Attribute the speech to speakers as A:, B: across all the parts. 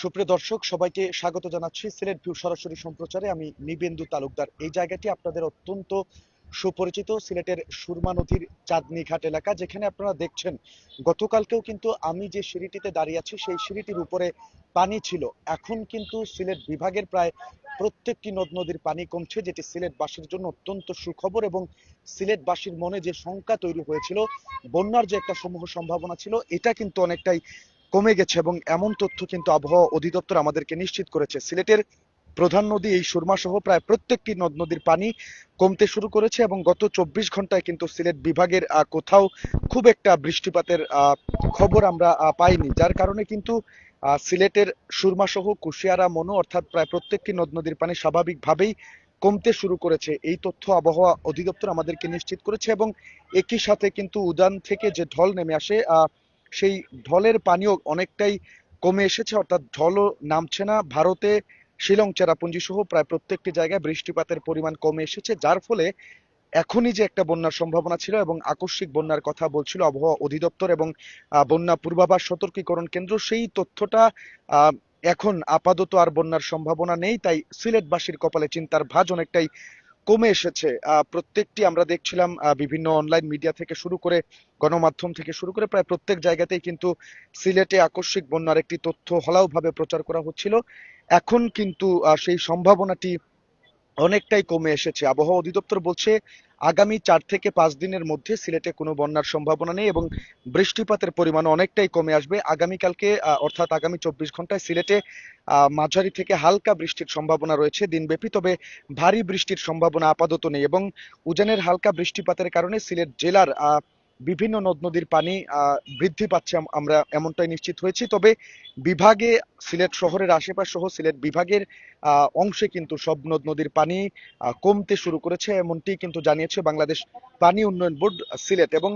A: সুপ্রিয় দর্শক, সবাইকে স্বাগত জানাচ্ছি সিলেট ভিউ সরাসরি সম্প্রচারে। আমি নিবেন্দু তালুকদার। এই জায়গাটি আপনাদের অত্যন্ত সুপরিচিত সিলেটের সুরমা নদীর চাঁদনি ঘাট এলাকা, যেখানে আপনারা দেখছেন, গতকালকেও কিন্তু আমি যে সিঁড়িটিতে দাঁড়িয়ে আছি, সেই সিঁড়িটির উপরে পানি ছিল। এখন কিন্তু সিলেট বিভাগের প্রায় প্রত্যেকটি নদ নদীর পানি কমছে, যেটি সিলেটবাসীর জন্য অত্যন্ত সুখবর এবং সিলেটবাসীর মনে যে শঙ্কা তৈরি হয়েছিল, বন্যার যে একটা সমূহ সম্ভাবনা ছিল, এটা কিন্তু অনেকটাই কমে গেছে এবং এমন তথ্য কিন্তু আবহাওয়া অধিদপ্তর আমাদেরকে নিশ্চিত করেছে। সিলেটের প্রধান নদী এই সুরমা সহ প্রায় প্রত্যেকটি নদ নদীর পানি কমতে শুরু করেছে এবং গত চব্বিশ ঘন্টায় কিন্তু সিলেট বিভাগের কোথাও খুব একটা বৃষ্টিপাতের খবর আমরা পাইনি। যার কারণে কিন্তু সিলেটের সুরমা সহ কুশিয়ারা মনো অর্থাৎ প্রায় প্রত্যেকটি নদ নদীর পানি স্বাভাবিকভাবেই কমতে শুরু করেছে। এই তথ্য আবহাওয়া অধিদপ্তর আমাদেরকে নিশ্চিত করেছে এবং একই সাথে কিন্তু উদান থেকে যে ঢল নেমে আসে আহ, সেই ঢলের পানিও অনেকটাই কমে এসেছে, অর্থাৎ ঢলও নামছে না। ভারতে শিলং, চেরাপুঞ্জি সহ প্রায় প্রত্যেকটি জায়গায় বৃষ্টিপাতের পরিমাণ কমে এসেছে, যার ফলে এখনই যে একটা বন্যার সম্ভাবনা ছিল এবং আকস্মিক বন্যার কথা বলছিল আবহাওয়া অধিদপ্তর এবং বন্যা পূর্বাভাস সতর্কীকরণ কেন্দ্র, সেই তথ্যটা এখন আপাতত আর বন্যার সম্ভাবনা নেই। তাই সিলেটবাসীর কপালে চিন্তার ভাঁজ অনেকটাই কমে এসেছে। প্রত্যেকটি আমরা দেখছিলাম বিভিন্ন অনলাইন মিডিয়া থেকে শুরু করে গণমাধ্যম থেকে শুরু করে প্রায় প্রত্যেক জায়গাতেই কিন্তু সিলেটে আকস্মিক বন্যার একটি তথ্য হলাওভাবে প্রচার করা হচ্ছিল। এখন কিন্তু সেই সম্ভাবনাটি অনেকটাই কমে এসেছে। আবহাওয়া অধিদপ্তর বলছে আগামী চার থেকে পাঁচ দিনের মধ্যে সিলেটে কোনো বন্যার সম্ভাবনা নেই এবং বৃষ্টিপাতের পরিমাণ অনেকটাই কমে আসবে। আগামীকালকে অর্থাৎ আগামী চব্বিশ ঘন্টায় সিলেটে মাঝারি থেকে হালকা বৃষ্টির সম্ভাবনা রয়েছে দিনব্যাপী, তবে ভারী বৃষ্টির সম্ভাবনা আপাতত নেই এবং উজানের হালকা বৃষ্টিপাতের কারণে সিলেট জেলার বিভিন্ন নদ নদীর পানি বৃদ্ধি পাচ্ছে আমরা এমনটাই নিশ্চিত হয়েছি। তবে বিভাগে, সিলেট শহরের আশেপাশ সহ সিলেট বিভাগের অংশে কিন্তু সব নদ নদীর পানি কমতে শুরু করেছে। এমনটি কিন্তু জানিয়েছে বাংলাদেশ পানি উন্নয়ন বোর্ড সিলেট। এবং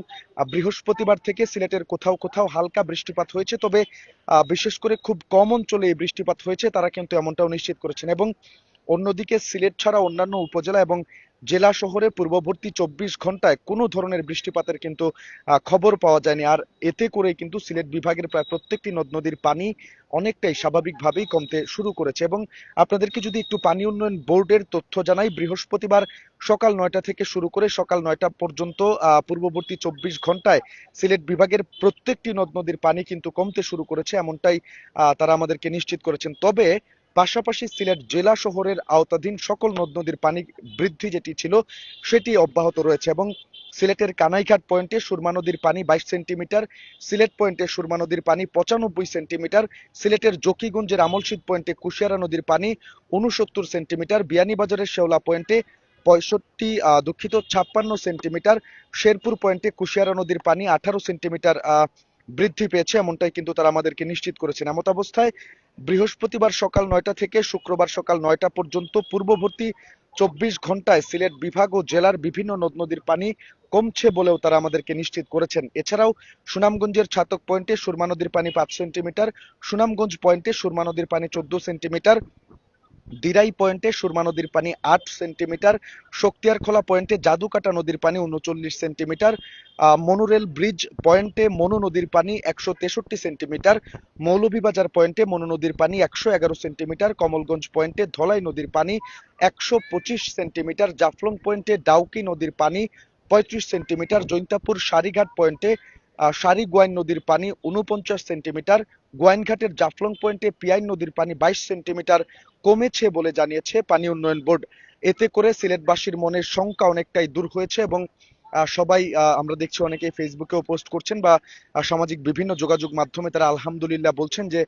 A: বৃহস্পতিবার থেকে সিলেটের কোথাও কোথাও হালকা বৃষ্টিপাত হয়েছে। তবে বিশেষ করে খুব কম অঞ্চলে এই বৃষ্টিপাত হয়েছে। তারা কিন্তু এমনটাও নিশ্চিত করেছেন। এবং অন্যদিকে সিলেট ছাড়া অন্যান্য উপজেলা এবং জেলা শহরে পূর্ববর্তী চব্বিশ ঘন্টায় কোনো ধরনের বৃষ্টিপাতের কিন্তু খবর পাওয়া যায়নি। আর এতে করে কিন্তু সিলেট বিভাগের প্রায় প্রত্যেকটি নদ নদীর পানি অনেকটাই স্বাভাবিকভাবেই কমতে শুরু করেছে। এবং আপনাদেরকে যদি একটু পানি উন্নয়ন বোর্ডের তথ্য জানাই, বৃহস্পতিবার সকাল নয়টা থেকে শুরু করে সকাল নয়টা পর্যন্ত পূর্ববর্তী চব্বিশ ঘন্টায় সিলেট বিভাগের প্রত্যেকটি নদ নদীর পানি কিন্তু কমতে শুরু করেছে। এমনটাই তারা আমাদেরকে নিশ্চিত করেছেন। তবে পাশাপাশি সিলেট জেলা শহরের আওতাধীন সকল নদ নদীর পানি বৃদ্ধি যেটি ছিল, সেটি অব্যাহত রয়েছে এবং সিলেটের কানাইঘাট পয়েন্টে সুরমা নদীর পানি বাইশ সেন্টিমিটার, সিলেট পয়েন্টে সুরমা নদীর পানি পঁচানব্বই সেন্টিমিটার, সিলেটের জকিগঞ্জের আমলশীদ পয়েন্টে কুশিয়ারা নদীর পানি উনসত্তর সেন্টিমিটার, বিয়ানীবাজারের শেওলা পয়েন্টে পঁয়ষট্টি দুঃখিত ছাপ্পান্ন সেন্টিমিটার, শেরপুর পয়েন্টে কুশিয়ারা নদীর পানি আঠারো সেন্টিমিটার বৃদ্ধি পেয়েছে, এমনটাই কিন্তু তারা আমাদেরকে নিশ্চিত করেছেন। এমত অবস্থায় বৃহস্পতিবার সকাল নয়টা থেকে শুক্রবার সকাল নয়টা পর্যন্ত পূর্ববর্তী চব্বিশ ঘন্টায় সিলেট বিভাগ ও জেলার বিভিন্ন নদ নদীর পানি কমছে বলেও তারা আমাদেরকে নিশ্চিত করেছেন। এছাড়াও সুনামগঞ্জের ছাতক পয়েন্টে সুরমা নদীর পানি পাঁচ সেন্টিমিটার, সুনামগঞ্জ পয়েন্টে সুরমা নদীর পানি চোদ্দ সেন্টিমিটার দিরাই পয়েন্টে সুরমা নদীর পানি আট সেন্টিমিটার শক্তিয়ারখোলা পয়েন্টে জাদুকাটা নদীর পানি উনচল্লিশ সেন্টিমিটার মনোরেল ব্রিজ পয়েন্টে মনু নদীর পানি একশো তেষট্টি সেন্টিমিটার, মৌলভীবাজার পয়েন্টে মনু নদীর পানি একশো এগারো সেন্টিমিটার, কমলগঞ্জ পয়েন্টে ধলাই নদীর পানি একশো পঁচিশ সেন্টিমিটার, জাফলং পয়েন্টে ডাউকি নদীর পানি পঁয়ত্রিশ সেন্টিমিটার, জৈন্তাপুর সারিঘাট পয়েন্টে সারি গোয়াইন নদীর পানি উনপঞ্চাশ সেন্টিমিটার, গোয়াইনঘাটের জাফলং পয়েন্টে পিয়াইন নদীর পানি বাইশ সেন্টিমিটার কমেছে বলে জানিয়েছে পানি উন্নয়ন বোর্ড। এতে করে সিলেটবাসীর মনের শঙ্কা অনেকটাই দূর হয়েছে এবং সবাই আমরা দেখছি অনেকে ফেসবুকেও পোস্ট করছেন বা সামাজিক বিভিন্ন যোগাযোগ মাধ্যমে তারা আলহামদুলিল্লাহ বলছেন যে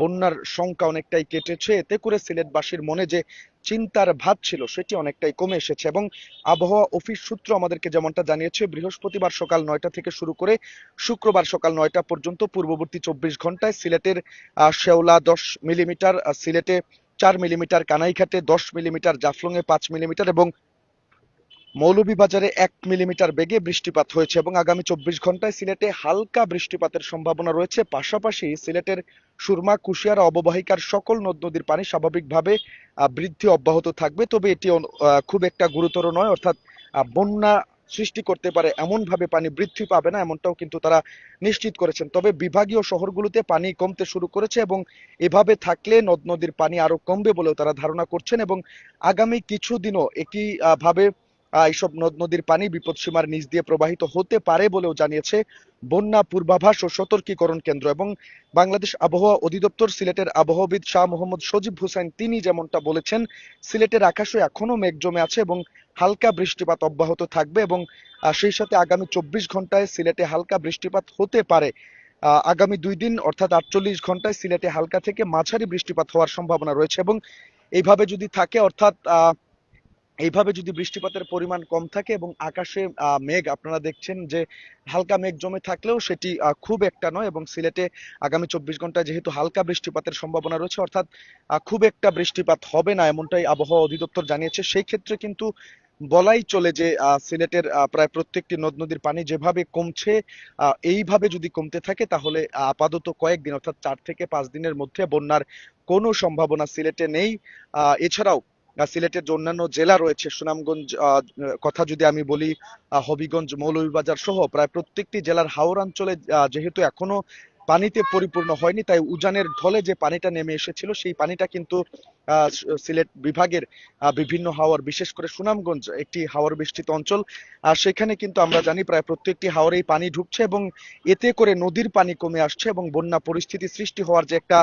A: বন্যার শঙ্কা অনেকটাই কেটেছে। এতে করে সিলেটবাসীর মনে যে চিন্তার ভাত ছিল, সেটি অনেকটাই কমে এসেছে এবং আবহাওয়া অফিস সূত্র আমাদেরকে যেমনটা জানিয়েছে, বৃহস্পতিবার সকাল নয়টা থেকে শুরু করে শুক্রবার সকাল নয়টা পর্যন্ত পূর্ববর্তী চব্বিশ ঘন্টায় সিলেটের শেওলা দশ মিলিমিটার সিলেটে চার মিলিমিটার, কানাইঘাটে দশ মিলিমিটার, জাফলংয়ে পাঁচ মিলিমিটার এবং মৌলভীবাজারে এক মিলিমিটার বেগে বৃষ্টিপাত হয়েছে এবং আগামী চব্বিশ ঘন্টায় সিলেটে হালকা বৃষ্টিপাতের সম্ভাবনা রয়েছে। পাশাপাশি সিলেটের সুরমা কুশিয়ারা অববাহিকার সকল নদ নদীর পানি স্বাভাবিকভাবে বৃদ্ধি অব্যাহত থাকবে। তবে এটি খুব একটা গুরুতর নয় অর্থাৎ বন্যা সৃষ্টি করতে পারে এমন ভাবে পানি বৃদ্ধি পাবে না এমনটাও কিন্তু তারা নিশ্চিত করেছেন। তবে বিভাগীয় শহরগুলোতে পানি কমতে শুরু করেছে এবং এভাবে থাকলে নদ নদীর পানি আরও কমবে বলেও তারা ধারণা করছেন এবং আগামী কিছুদিনও একই আহ, ভাবে এইসব নদ নদীর পানি বিপদসীমার নিচ দিয়ে প্রবাহিত হতে পারে বলেও জানিয়েছে বন্যা পূর্বাভাস ও সতর্কীকরণ কেন্দ্র এবং বাংলাদেশ আবহাওয়া অধিদপ্তর সিলেটের আবহাওয়াবিদ শাহ মোহাম্মদ সজিব হুসাইন তিনি যেমনটা বলেছেন সিলেটের আকাশে এখনও মেঘ জমে আছে এবং হালকা বৃষ্টিপাত অব্যাহত থাকবে এবং সেই সাথে আগামী চব্বিশ ঘন্টায় সিলেটে হালকা বৃষ্টিপাত হতে পারে। আগামী দুই দিন অর্থাৎ আটচল্লিশ ঘন্টায় সিলেটে হালকা থেকে মাঝারি বৃষ্টিপাত হওয়ার সম্ভাবনা রয়েছে এবং এইভাবে যদি থাকে অর্থাৎ আহ, এইভাবে যদি বৃষ্টিপাতের পরিমাণ কম থাকে এবং আকাশে মেঘ, আপনারা দেখছেন যে হালকা মেঘ জমে থাকলেও সেটি খুব একটা নয় এবং সিলেটে আগামী চব্বিশ ঘন্টায় যেহেতু হালকা বৃষ্টিপাতের সম্ভাবনা রয়েছে, অর্থাৎ খুব একটা বৃষ্টিপাত হবে না এমনটাই আবহাওয়া অধিদপ্তর জানিয়েছে। সেই ক্ষেত্রে কিন্তু বলাই চলে যে সিলেটের প্রায় প্রত্যেকটি নদ নদীর পানি যেভাবে কমছে এইভাবে যদি কমতে থাকে তাহলে আপাতত কয়েকদিন, অর্থাৎ চার থেকে পাঁচ দিনের মধ্যে বন্যার কোনো সম্ভাবনা সিলেটে নেই। এছাড়াও সিলেটের অন্যান্য জেলা রয়েছে, সুনামগঞ্জ কথা যদি আমি বলি হবিগঞ্জ, মৌলভীবাজার সহ প্রায় প্রত্যেকটি জেলার হাওর অঞ্চলে যেহেতু এখনও পানিতে পরিপূর্ণ হয়নি, তাই উজানের ঢলে যে পানিটা নেমে এসেছিল, সেই পানিটা কিন্তু সিলেট বিভাগের বিভিন্ন হাওর বিশেষ করে সুনামগঞ্জ একটি হাওর বেষ্টিত অঞ্চল। আর সেখানে কিন্তু আমরা জানি প্রায় প্রত্যেকটি হাওরেই পানি ঢুকছে এবং এতে করে নদীর পানি কমে আসছে এবং বন্যা পরিস্থিতি সৃষ্টি হওয়ার যে একটা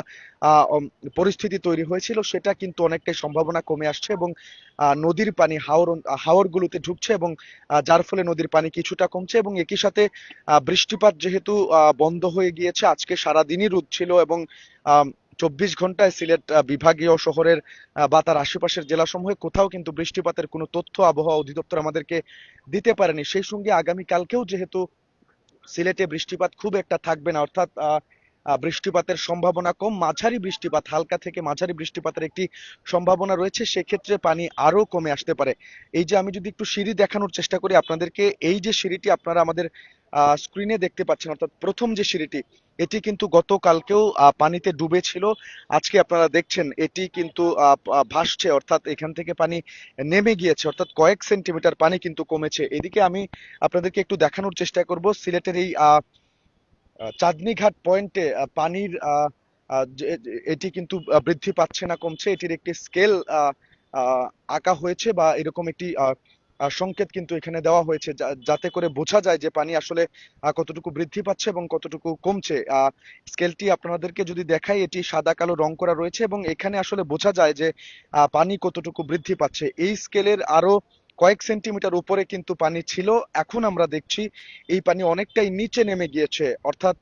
A: পরিস্থিতি তৈরি হয়েছিল, সেটা কিন্তু অনেকটাই সম্ভাবনা কমে আসছে এবং নদীর পানি হাওর হাওরগুলোতে ঢুকছে এবং যার ফলে নদীর পানি কিছুটা কমছে এবং একই সাথে বৃষ্টিপাত যেহেতু বন্ধ হয়ে গিয়েছে, আজকে সারাদিনই রোদ ছিল এবং চব্বিশ ঘন্টায় সিলেট বিভাগীয় শহরের বা তার আশেপাশের জেলাসমূহে কোথাও কিন্তু বৃষ্টিপাতের কোনো তথ্য আবহাওয়া অধিদপ্তর আমাদেরকে দিতে পারেনি। সেই সঙ্গে আগামী কালকেও যেহেতু সিলেটে বৃষ্টিপাত খুব একটা থাকবে না, অর্থাৎ বৃষ্টিপাতের সম্ভাবনা কম। মাঝারি বৃষ্টিপাত, হালকা থেকে মাঝারি বৃষ্টিপাতের একটি সম্ভাবনা রয়েছে। সেক্ষেত্রে পানি আরও কমে আসতে পারে। এই যে আমি যদি একটু সিঁড়ি দেখানোর চেষ্টা করি আপনাদেরকে, এই যে সিঁড়িটি আপনারা আমাদের স্ক্রিনে দেখতে পাচ্ছেন, অর্থাৎ প্রথম যে সিঁড়িটি, এটি কিন্তু গতকালকেও পানিতে ডুবে ছিল আজকে আপনারা দেখছেন, এটি কিন্তু ভাসছে, অর্থাৎ এখান থেকে পানি নেমে গিয়েছে, অর্থাৎ কয়েক সেন্টিমিটার পানি কিন্তু কমেছে। এদিকে আমি আপনাদেরকে একটু দেখানোর চেষ্টা করব। সিলেটের এই আহ, আহ, ঘাট পয়েন্টে পানির এটি কিন্তু বৃদ্ধি পাচ্ছে না কমছে। এটির একটি স্কেল আঁকা হয়েছে বা এরকম একটি সংকেত কিন্তু এখানে দেওয়া হয়েছে যাতে করে বোঝা যায় যে পানি আসলে কতটুকু বৃদ্ধি পাচ্ছে এবং কতটুকু কমছে। স্কেলটি আপনাদেরকে যদি দেখাই এটি সাদা কালো রং করা রয়েছে এবং এখানে আসলে বোঝা যায় যে পানি কতটুকু বৃদ্ধি পাচ্ছে। এই স্কেলের আরও কয়েক সেন্টিমিটার উপরে কিন্তু পানি ছিল। এখন আমরা দেখছি এই পানি অনেকটাই নিচে নেমে গিয়েছে। অর্থাৎ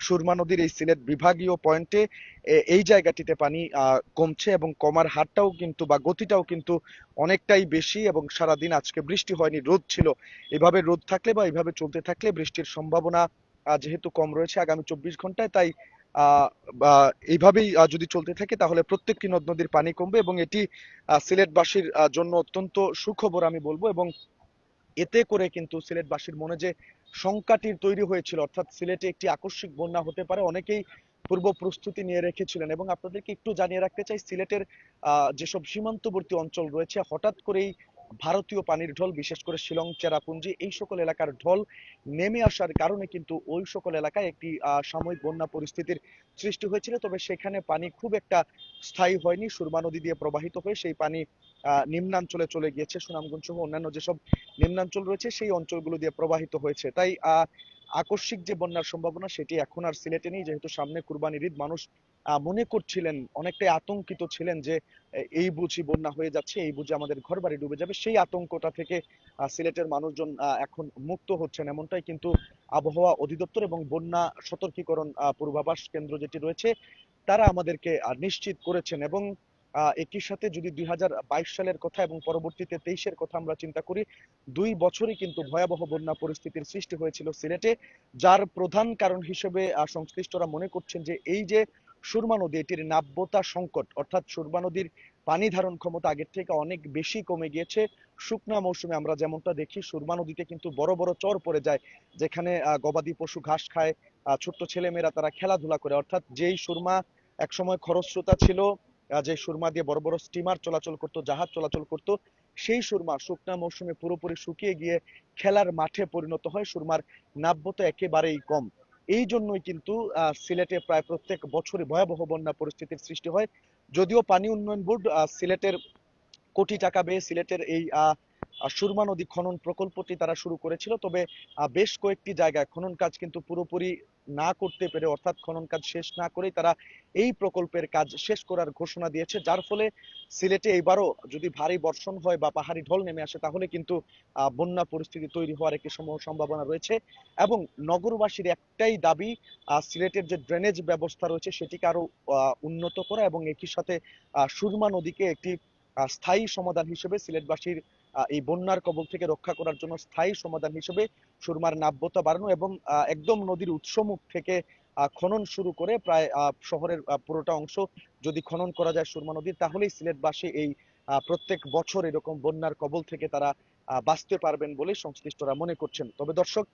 A: সুরমা নদীর এই সিলেট বিভাগীয় পয়েন্টে এই জায়গাটিতে পানি কমছে এবং কমার হারটাও কিন্তু বা গতিটাও কিন্তু অনেকটাই বেশি এবং সারাদিন আজকে বৃষ্টি হয়নি, রোদ ছিল। এভাবে রোদ থাকলে বা এইভাবে চলতে থাকলে বৃষ্টির সম্ভাবনা যেহেতু কম রয়েছে আগামী চব্বিশ ঘন্টায়, তাই এইভাবেই যদি চলতে থাকে, তাহলে প্রত্যেকটি নদ নদীর পানি কমবে এবং এটি সিলেটবাসীর জন্য অত্যন্ত সুখবর আমি বলব এবং এতে করে কিন্তু সিলেটবাসীর মনে যে শঙ্কাটি তৈরি হয়েছিল, অর্থাৎ সিলেটে একটি আকস্মিক বন্যা হতে পারে, অনেকেই পূর্ব প্রস্তুতি নিয়ে রেখেছিলেন এবং আপনাদেরকে একটু জানিয়ে রাখতে চাই, সিলেটের যেসব সীমান্তবর্তী অঞ্চল রয়েছে, হঠাৎ করেই ভারতীয় পানির ঢল, বিশেষ করে শিলং, চেরাপুঞ্জি, এই সকল এলাকার ঢল নেমে আসার কারণে কিন্তু ওই সকল এলাকায় একটি সাময়িক বন্যা পরিস্থিতির সৃষ্টি হয়েছিল। তবে সেখানে পানি খুব একটা স্থায়ী হয়নি। সুরমা নদী দিয়ে প্রবাহিত হয়ে সেই পানি নিম্নাঞ্চলে চলে গিয়েছে। সুনামগঞ্জ সহ অন্যান্য যেসব নিম্নাঞ্চল রয়েছে, সেই অঞ্চলগুলো দিয়ে প্রবাহিত হয়েছে। তাই আকস্মিক যে বন্যার সম্ভাবনা সেটি এখন আর সিলেটে নেই। যেহেতু সামনে কুরবানির ঈদ, মানুষ মনে করছিলেন, অনেকটাই আতঙ্কিত ছিলেন যে এই বুঝি বন্যা হয়ে যাচ্ছে, এই বুঝি আমাদের ঘর বাড়ি ডুবে যাবে। সেই আতঙ্কটা থেকে সিলেটের মানুষজন এখন মুক্ত হচ্ছেন এমনটাই কিন্তু আবহাওয়া অধিদপ্তর এবং বন্যা সতর্কীকরণ পূর্বাভাস কেন্দ্র যেটি রয়েছে, তারা আমাদেরকে নিশ্চিত করেছেন এবং একই সাথে যদি দুই হাজার বাইশ সালের কথা এবং পরবর্তীতে তেইশের কথা আমরা চিন্তা করি, দুই বছরই কিন্তু ভয়াবহ বন্যা পরিস্থিতির সৃষ্টি হয়েছিল সিলেটে, যার প্রধান কারণ হিসেবে সংশ্লিষ্টরা মনে করছেন যে এই যে সুরমা নদী, এটির নাব্যতা সংকট, অর্থাৎ সুরমা নদীর পানি ধারণ ক্ষমতা আগের থেকে অনেক বেশি কমে গিয়েছে। শুকনা মৌসুমে আমরা যেমনটা দেখি, সুরমা নদীতে কিন্তু বড় বড় চর পড়ে যায়, যেখানে গবাদি পশু ঘাস খায় ছোট্ট ছেলেমেয়েরা তারা খেলাধুলা করে। অর্থাৎ যেই সুরমা একসময় খরস্রোতা ছিল যে সুরমা দিয়ে বড় বড় স্টিমার চলাচল করত, জাহাজ চলাচল করত। সেই সুরমা শুকনা মৌসুমে পুরোপুরি শুকিয়ে গিয়ে খেলার মাঠে পরিণত হয়। সুরমার নাব্যতা একেবারেই কম। এই জন্যই কিন্তু সিলেটে প্রায় প্রত্যেক বছরই ভয়াবহ বন্যা পরিস্থিতির সৃষ্টি হয়। যদিও পানি উন্নয়ন বোর্ড সিলেটের কোটি টাকা ব্যয়ে সিলেটের এই সুরমা নদী খনন প্রকল্পটি তারা শুরু করেছিল। তবে বেশ কয়েকটি জায়গায় খনন কাজ কিন্তু পুরোপুরি না করতে পেরে, অর্থাৎ খনন কাজ শেষ না করেই তারা এই প্রকল্পের কাজ শেষ করার ঘোষণা দিয়েছে। যার ফলে সিলেটে এবারও যদি ভারী বর্ষণ হয় বা পাহাড়ি ঢল নেমে আসে, তাহলে কিন্তু বন্যা পরিস্থিতি তৈরি হওয়ার একটি সম্ভ- সম্ভাবনা রয়েছে। এবং নগরবাসীর একটাই দাবি সিলেটের যে ড্রেনেজ ব্যবস্থা রয়েছে, সেটিকে আরও উন্নত করা এবং একই সাথে সুরমা নদীকে একটি স্থায়ী সমাধান হিসেবে সিলেটবাসীর এই বন্যার কবল থেকে রক্ষা করার জন্য স্থায়ী সমাধান হিসেবে সুরমার নাব্যতা বাড়ানো এবং একদম নদীর উৎসমুখ থেকে খনন শুরু করে প্রায় শহরের পুরোটা অংশ যদি খনন করা যায় সুরমা নদীর, তাহলেই সিলেটবাসী এই প্রত্যেক বছর এরকম বন্যার কবল থেকে তারা বাঁচতে পারবেন বলে সংশ্লিষ্টরা মনে করছেন। তবে দর্শক,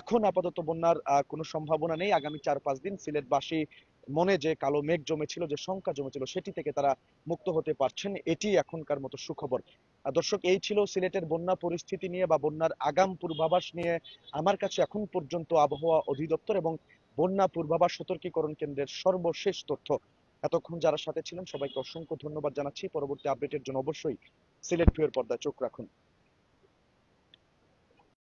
A: এখন আপাতত বন্যার কোনো সম্ভাবনা নেই। আগামী চার পাঁচ দিন সিলেটবাসী মনে যে কালো মেঘ জমেছিল, যে শঙ্কা জমেছিল, সেটি থেকে তারা মুক্ত হতে পারছেন। এটি এখনকার মতো সুখবর। দর্শক, এই ছিল সিলেটের বন্যা পরিস্থিতি নিয়ে বা বন্যার আগাম পূর্বাভাস নিয়ে আমার কাছে এখন পর্যন্ত আবহাওয়া অধিদপ্তর এবং বন্যা পূর্বাভাস সতর্কীকরণ কেন্দ্রের সর্বশেষ তথ্য। এতক্ষণ যারা সাথে ছিলেন, সবাইকে অসংখ্য ধন্যবাদ জানাচ্ছি। পরবর্তী আপডেটের জন্য অবশ্যই সিলেট ভিউয়ের পর্দায় চোখ রাখুন।